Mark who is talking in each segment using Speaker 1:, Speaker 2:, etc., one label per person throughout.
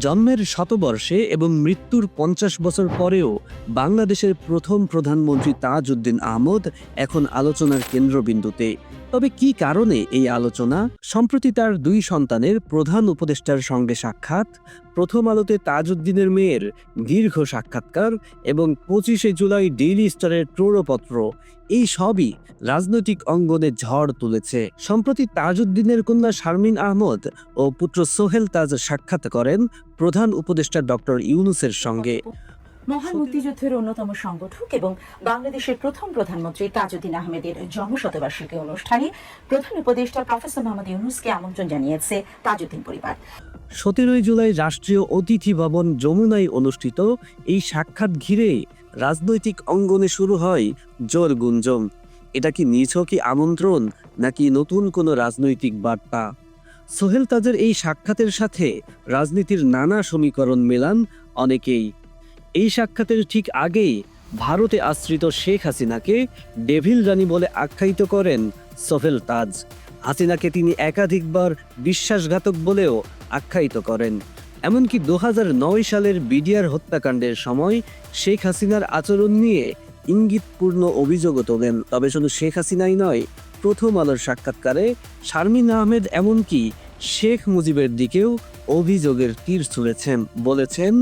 Speaker 1: জন্মের শতবর্ষে এবং মৃত্যুর পঞ্চাশ বছর পরেও বাংলাদেশের প্রথম প্রধানমন্ত্রী তাজউদ্দিন আহমদ এখন আলোচনার কেন্দ্রবিন্দুতে। তবে কি কারণে এই আলোচনা? সম্প্রতি তার দুই সন্তানের প্রধান উপদেষ্টার সঙ্গে সাক্ষাৎ। প্রথম আলোতে তাজউদ্দিনের মেয়ের দীর্ঘ সাক্ষাৎকার এবং পঁচিশে জুলাই ডেইলি স্টারের ট্রোরপত্র এই সবই রাজনৈতিক অঙ্গনে ঝড় তুলেছে। সম্প্রতি তাজউদ্দিনের কন্যা শারমিন আহমদ ও পুত্র সোহেল তাজ সাক্ষাৎ করেন প্রধান উপদেষ্টা ডক্টর ইউনুসের সঙ্গে।
Speaker 2: মহান মুক্তিযুদ্ধের অন্যতম সংগঠক এবং বাংলাদেশের প্রথম প্রধানমন্ত্রী তাজউদ্দিন আহমেদের জন্মশতবার্ষিকী অনুষ্ঠানে প্রধান উপদেষ্টা প্রফেসর মোহাম্মদ ইউনুসকে আমন্ত্রণ জানিয়েছে তাজউদ্দিন পরিবার।
Speaker 1: সতেরোই জুলাই রাষ্ট্রীয় অতিথি ভবন যমুনায় অনুষ্ঠিত এই সাক্ষাৎ ঘিরে রাজনৈতিক অঙ্গনে শুরু হয় জোর গুঞ্জন। এটা কি নিছকই আমন্ত্রণ নাকি নতুন কোনো রাজনৈতিক বার্তা? সোহেল তাজের এই সাক্ষাতের সাথে রাজনীতির নানা সমীকরণ মেলান অনেকেই। এই সাক্ষাতের ঠিক আগেই ভারতে আশ্রিত শেখ হাসিনাকে ডেভিল রানী বলে আখ্যায়িত করেন সোহেল তাজ। হাসিনাকে তিনি একাধিকবার বিশ্বাসঘাতক বলেও আখ্যায়িত করেন। এমনকি দু নয় সালের বিডিআর হত্যাকাণ্ডের সময় শেখ হাসিনার আচরণ নিয়ে ইঙ্গিতপূর্ণ অভিযোগও তোলেন। তবে শুধু শেখ হাসিনাই নয়, প্রথম আলোর সাক্ষাৎকারে শারমিন আহমেদ এমনকি শেখ মুজিবের দিকেও অভিযোগের তীর ছুঁড়েছেন বলেছেন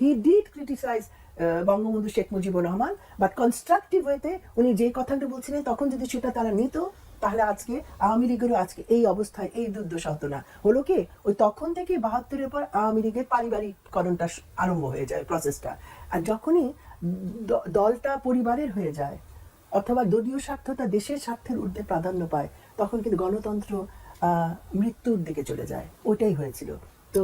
Speaker 3: he did criticize uh, Bangabandhu Sheikh Mujibur Rahman but constructive ওয়েতে উনি যে কথাটা বলছিলেন তখন যদি সেটা তারা নিত তাহলে আজকে আওয়ামী লীগেরও আজকে এই অবস্থায় এই দুর্দশা হতো না। হলো কি ওই তখন থেকে বাহাত্তরের পর আওয়ামী লীগের পারিবারিককরণটা আরম্ভ হয়ে যায় প্রসেসটা আর যখনই দলটা পরিবারের হয়ে যায় অথবা দলীয় স্বার্থটা দেশের স্বার্থের ঊর্ধ্বে প্রাধান্য পায় তখন কিন্তু গণতন্ত্র মৃত্যুর দিকে চলে যায়। ওইটাই হয়েছিল। তো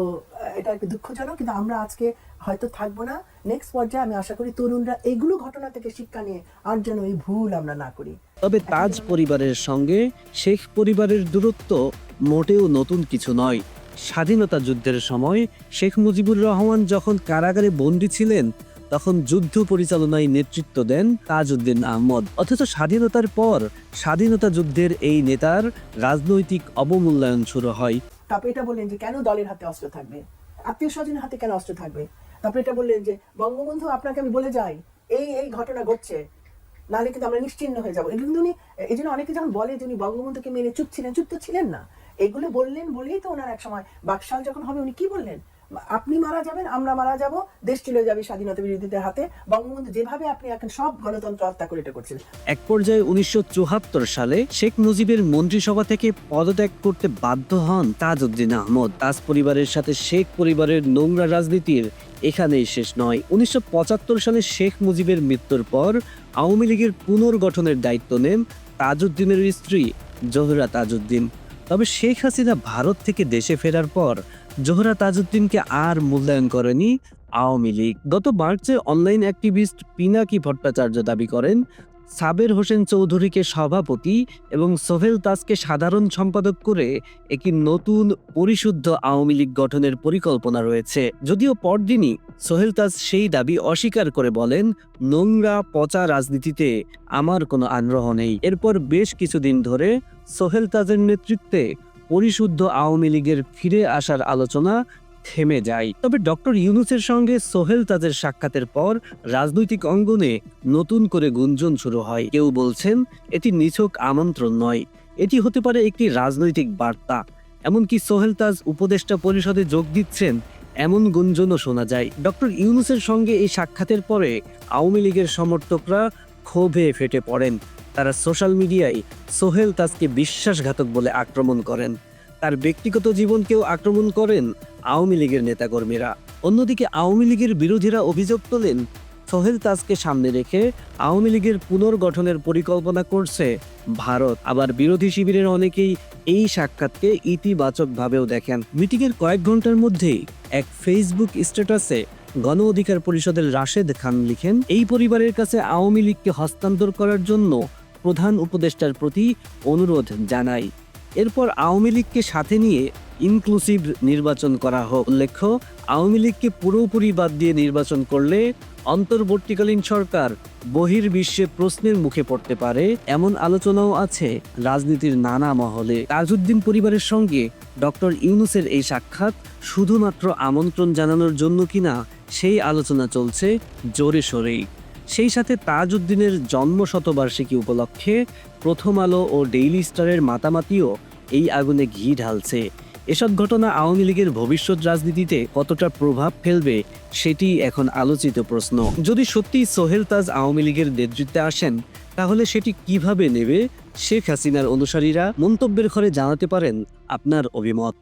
Speaker 3: এটা একটু দুঃখজনক কিন্তু আমরা আজকে হয়তো থাকব না। নেক্সট পর্যায়ে আমি আশা করি তরুণরা এগুলো ঘটনা থেকে শিক্ষা নিয়ে আর যেন এই ভুল আমরা না করি।
Speaker 1: তবে তাজ পরিবারের সঙ্গে শেখ পরিবারের দূরত্ব মোটেও নতুন কিছু নয়। স্বাধীনতা যুদ্ধের সময় শেখ মুজিবুর রহমান যখন কারাগারে বন্দী ছিলেন তখন যুদ্ধ পরিচালনায় নেতৃত্ব দেন তাজউদ্দিন আহমদ। অথচ স্বাধীনতার পর স্বাধীনতা যুদ্ধের এই নেতার রাজনৈতিক অবমূল্যায়ন শুরু হয়।
Speaker 3: তারপরে এটা বললেন যে কেন দলের হাতে অস্ত্র থাকবে? আত্মীয় স্বজনের হাতে কেন অস্ত্র থাকবে? তারপরে এটা বললেন যে, বঙ্গবন্ধু, আপনাকে আমি বলে যাই, এই এই ঘটনা ঘটছে, নাহলে কিন্তু আমরা নিশ্চিন্ন হয়ে যাব। কিন্তু উনি, এই জন্য অনেকে যখন বলে যে উনি বঙ্গবন্ধুকে মেনে চুপ ছিলেন, চুপ তো ছিলেন না। এগুলো বললেন বলেই তো ওনার এক সময়, বাকশাল যখন হবে, উনি কি বললেন? আপনি মারা যাবেন, আমরা মারা যাব, দেশ চলে যাবে স্বাধীনতা বিরোধীদের হাতে। বঙ্গবন্ধু যেভাবে আপনি এখন সব গণতন্ত্র হত্যা করে এটা করছিলেন
Speaker 1: এক পর্যায়ে উনিশশো সালে শেখ মুজিবের মন্ত্রিসভা থেকে পদত্যাগ করতে বাধ্য হন তাজউদ্দিন আহমদ। তাজ পরিবারের সাথে শেখ পরিবারের নোংরা রাজনীতির এখানেই শেষ নয়। উনিশশো সালে শেখ মুজিবের মৃত্যুর পর আওয়ামী লীগের পুনর্গঠনের দায়িত্ব নেন তাজউদ্দিনের স্ত্রী জোহরা তাজউদ্দিন। তবে শেখ হাসিনা ভারত থেকে দেশে ফেরার পর জোহরা তাজউদ্দিনকে আর মূল্যায়ন করেনি আওয়ামী লীগ। গত মার্চে অনলাইন অ্যাক্টিভিস্ট পিনাকি ভট্টাচার্য দাবি করেন, সাবের হোসেন চৌধুরীকে সভাপতি এবং সোহেল তাজকে সাধারণ সম্পাদক করে একটি নতুন পরিশুদ্ধ আওয়ামী লীগ গঠনের পরিকল্পনা রয়েছে। যদিও পরদিনই সোহেল তাজ সেই দাবি অস্বীকার করে বলেন, নোংরা পচা রাজনীতিতে আমার কোনো আগ্রহ নেই। এরপর বেশ কিছুদিন ধরে সোহেল তাজের নেতৃত্বে পরিশুদ্ধ আওয়ামী লীগের ফিরে আসার আলোচনা থেমে যায়। তবে ডক্টর ইউনুসের সঙ্গে সোহেল তাজের সাক্ষাতের পর রাজনৈতিক অঙ্গনে নতুন করে গুঞ্জন শুরু হয়। কেউ বলছেন, এটি নিছক আমন্ত্রণ নয়, এটি হতে পারে একটি রাজনৈতিক বার্তা। এমনকি সোহেল তাজ উপদেষ্টা পরিষদে যোগ দিচ্ছেন, এমন গুঞ্জনও শোনা যায়। ডক্টর ইউনুসের সঙ্গে এই সাক্ষাতের পরে আওয়ামী লীগের সমর্থকরা ক্ষোভে ফেটে পড়েন। তারা সোশ্যাল মিডিয়ায় সোহেল তাজকে বিশ্বাসঘাতক বলে আক্রমণ করেন। তার ব্যক্তিগত জীবনকেও আক্রমণ করেন আওয়ামী লীগের নেতাকর্মীরা। অন্যদিকে আওয়ামী লীগের বিরোধীরা অভিযোগ তোলেন, সোহেল তাজকে সামনে রেখে আওয়ামী লীগের পুনর্গঠনের পরিকল্পনা করছে ভারত। আবার বিরোধী শিবিরের অনেকেই এই সাক্ষাৎকে ইতিবাচকভাবেও দেখেন। মিটিংয়ের কয়েক ঘণ্টার মধ্যেই এক ফেসবুক স্ট্যাটাসে গণ অধিকার পরিষদের রাশেদ খান লিখেন, এই পরিবারের কাছে আওয়ামী লীগকে হস্তান্তর করার জন্য প্রধান উপদেষ্টার প্রতি অনুরোধ জানাই। এরপর আওয়ামী লীগকে সাথে নিয়ে ইনক্লুসিভ নির্বাচন করা হোক। উল্লেখ্য, আওয়ামী লীগকে পুরোপুরি বাদ দিয়ে নির্বাচন করলে অন্তর্বর্তীকালীন সরকার বহির্বিশ্বে প্রশ্নের মুখে পড়তে পারে, এমন আলোচনাও আছে রাজনীতির নানা মহলে। তাজউদ্দিন পরিবারের সঙ্গে ডক্টর ইউনুসের এই সাক্ষাৎ শুধুমাত্র আমন্ত্রণ জানানোর জন্য কিনা সেই আলোচনা চলছে জোরে সোরেই। সেই সাথে তাজউদ্দিনের জন্ম শতবার্ষিকী উপলক্ষে প্রথম আলো ও ডেইলি স্টারের মাতামাতিও এই আগুনে ঘি ঢালছে। এসব ঘটনা আওয়ামী লীগের ভবিষ্যৎ রাজনীতিতে কতটা প্রভাব ফেলবে সেটি এখন আলোচিত প্রশ্ন। যদি সত্যি সোহেল তাজ আওয়ামী লীগের নেতৃত্বে আসেন, তাহলে সেটি কীভাবে নেবে? শেখ হাসিনার অনুসারীরা মন্তব্যের ঘরে জানাতে পারেন আপনার অভিমত।